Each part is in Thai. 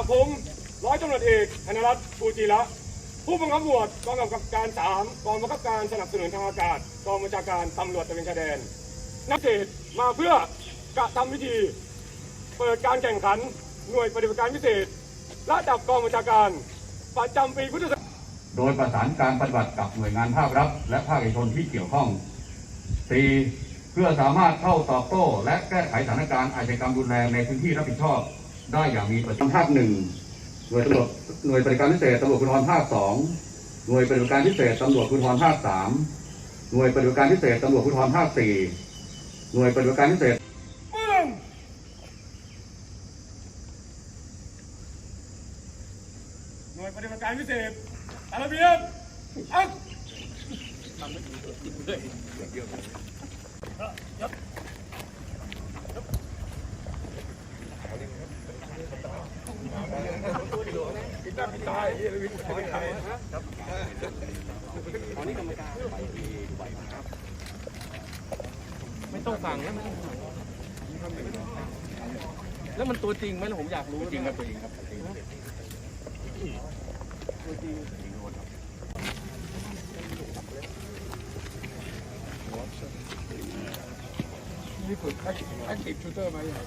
จากผมร้อยตำรวจเอกธนรัตน์ภูจิระผู้บังคับหมวดกองกำกับการสามกองบังคับการสนับสนุนทางอากาศกองบัญชาการตำรวจตระเวนชายแดน นักเทศมาเพื่อกระทำพิธี เปิดการแข่งขันหน่วยปฏิบัติการพิเศษระดับกองบัญชาการประจำปีพุทธศักราชโดยประสานการปฏิบัติกับหน่วยงานภาครัฐ และภาคเอกชนที่เกี่ยวข้อง 4. เพื่อสามารถเข้าตอบโต้ และแก้ไขสถานการณ์อาชญากรรมรุนแรงในพื้นที่รับผิดชอบ ได้อย่างมีประสิทธิภาพหนึ่งหน่วยตำรวจหน่วยปฏิบัติการพิเศษตำรวจภูธรภาคสองหน่วยปฏิบัติการพิเศษตำรวจภูธรภาคสามหน่วยปฏิบัติการพิเศษตำรวจภูธรภาคสี่หน่วยปฏิบัติการพิเศษหน่วยปฏิบัติการพิเศษอาระเบียบอัก ครับตอนนี้กรรมกายไปที่ดูไบม่ต้องสั่งแล้วไม่ต้องสั่งแล้วมันตัวจริงไหมล่ะผมอยากรู้จริงครับตัวจริงครับตัวจริงนี่ฝึกแอคทีฟชูเตอร์มาอย่าง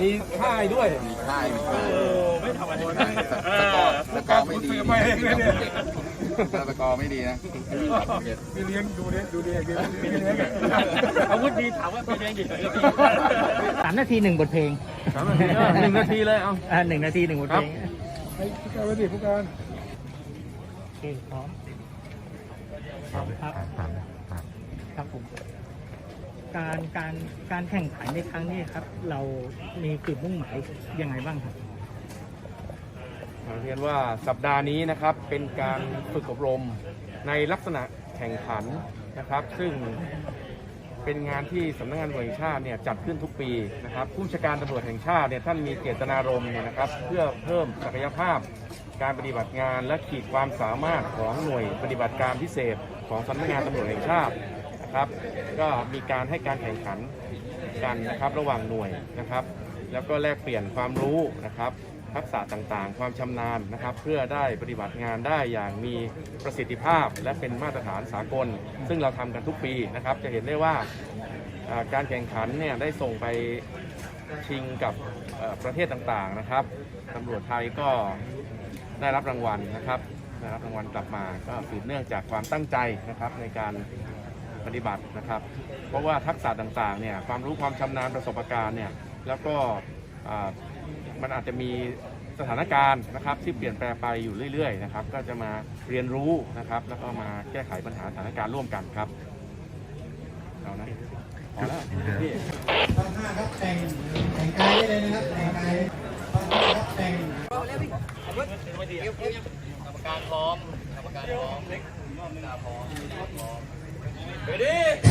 มีค่ายด้วยใช่โอ้ไม่ธรรมดาสกอร์สกอร์ไม่ดีซื้อมาเองเลยเนี่ยสกอร์ไม่ดีนะมีเลี้ยงดูเนี่ยดูเนี่ยมีเลี้ยงเนี่ยอาวุธดีถามว่าเป็นยังไงสามนาทีหนึ่งบทเพลงสามนาทีก็หนึ่งนาทีเลยเอาอ่าหนึ่งนาทีหนึ่งบทเพลงไอ้ผู้การดิผู้การโอเคพร้อมครับครับผม การการการแข่งขันในครั้งนี้ครับ เรามีจุดมุ่งหมายยังไงบ้างครับเรียนว่าสัปดาห์นี้นะครับเป็นการฝึกอบรมในลักษณะแข่งขันนะครับ ซึ่งเป็นงานที่สำนักงานตำรวจแห่งชาติเนี่ยจัดขึ้นทุกปีนะครับ ผู้บัญชาการตำรวจแห่งชาติเนี่ยท่านมีเจตนารมณ์เนี่ยนะครับ เพื่อเพิ่มศักยภาพการปฏิบัติงานและขีดความสามารถของหน่วยปฏิบัติการพิเศษของสำนักงานตำรวจแห่งชาติ นะครับ ก็มีการให้การแข่งขันกันนะครับระหว่างหน่วยนะครับ แล้วก็แลกเปลี่ยนความรู้นะครับทักษะต่างๆ ความชำนาญนะครับ เพื่อได้ปฏิบัติงานได้อย่างมีประสิทธิภาพ และเป็นมาตรฐานสากล ซึ่งเราทำกันทุกปีนะครับ จะเห็นได้ว่าการแข่งขันเนี่ยได้ส่งไปชิงกับประเทศต่างๆนะครับตำรวจไทยก็ได้รับรางวัลนะครับได้รับรางวัลกลับมาก็สืบเนื่องจากความตั้งใจนะครับในการ ปฏิบัตินะครับ เพราะว่าทักษะต่างๆเนี่ยความรู้ความชำนาญประสบการณ์เนี่ยแล้วก็อ่ามันอาจจะมีสถานการณ์นะครับที่เปลี่ยนแปลงไปอยู่เรื่อยๆนะครับก็จะมาเรียนรู้นะครับแล้วก็มาแก้ไขปัญหาสถานการณ์ร่วมกันครับเอานะพอแล้วพี่ข้อห้าครับแต่งแต่งกายได้เลยนะครับแต่งกายข้อห้าครับแต่งกรรมการพร้อมกรรมการพร้อมเล็กรอบนึงพร้อม Ready?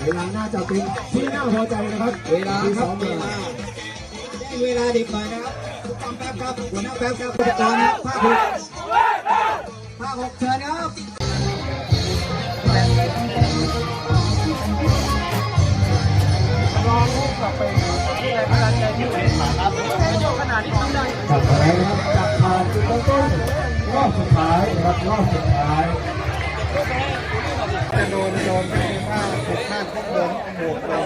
เวลาน่าจะเป็นที่น่าพอใจนะครับ เวลาครับเวลาได้เวลาดิบว่านะครับต้งแป๊บครับหัวหน้าแป๊บครับผู้จัดกาครับภาคหกภาคหกเชิญครับรอลูกกลับไปที่ไหนพลังใจที่ไหนครับไม่โยกขนาดนี้ต้องได้จับไปนะครับจับผ่านจุดต้นรอบสุดท้ายนะครับรอบสุดท้าย จะโดนโดนถ้าถูกข้างพวกโดนบวกเลย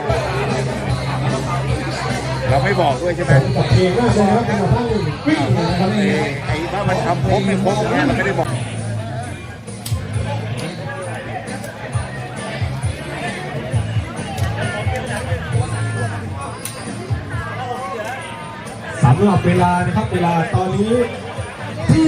เราไม่บอกด้วยใช่ไหมกับเกมมากเลยนะครับกระทั่งวิ่งนะครับนี่ไอ้ว่ามันทำครบไม่ครบเนี่ยเราไม่ได้บอกสำหรับเวลานะครับเวลาตอนนี้ที่